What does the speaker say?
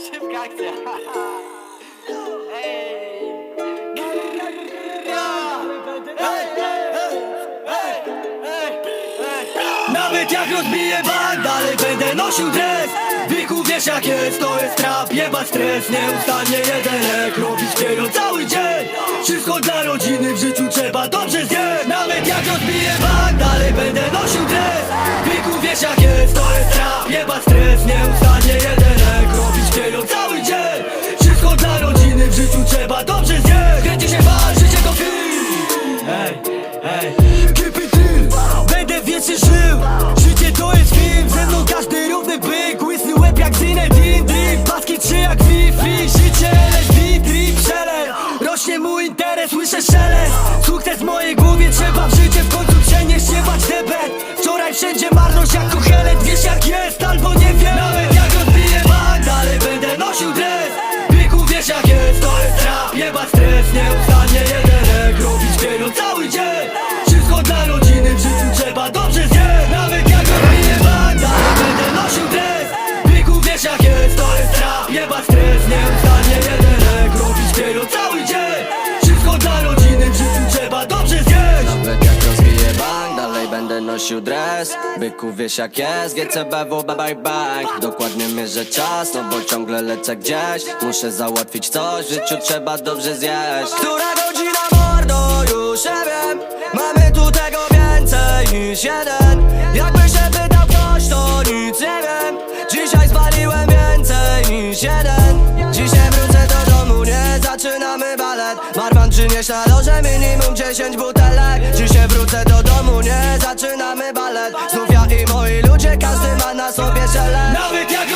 Szybka akcja. Nawet jak rozbiję bank, dalej będę nosił dres. Wieku wiesz jak jest, to jest trap, jebać stres. Nieustannie jeden lek, robić kiero cały dzień. Wszystko dla rodziny, w życiu trzeba dobrze zjeść. Nawet jak rozbiję bank, dalej będę nosił dres. Wieku wiesz jak jest, to jest trap, jebać stres. Nieustannie jeden Jebać stres, nieustannie jeden dres Byku wiesz jak jest, GCBW bye bang Dokładnie mierzę czas, no bo ciągle lecę gdzieś. Muszę załatwić coś, w życiu trzeba dobrze zjeść. Która godzina mordo, już nie wiem. Mamy tu tego więcej niż jeden. Jakby się pytał ktoś, to nic nie wiem. Dzisiaj spaliłem więcej niż jeden. Dzisiaj wrócę do domu, nie zaczynamy balet. Marwan przynieś na loże minimum 10 butelek. Dzisiaj wrócę szalać. Nawet jak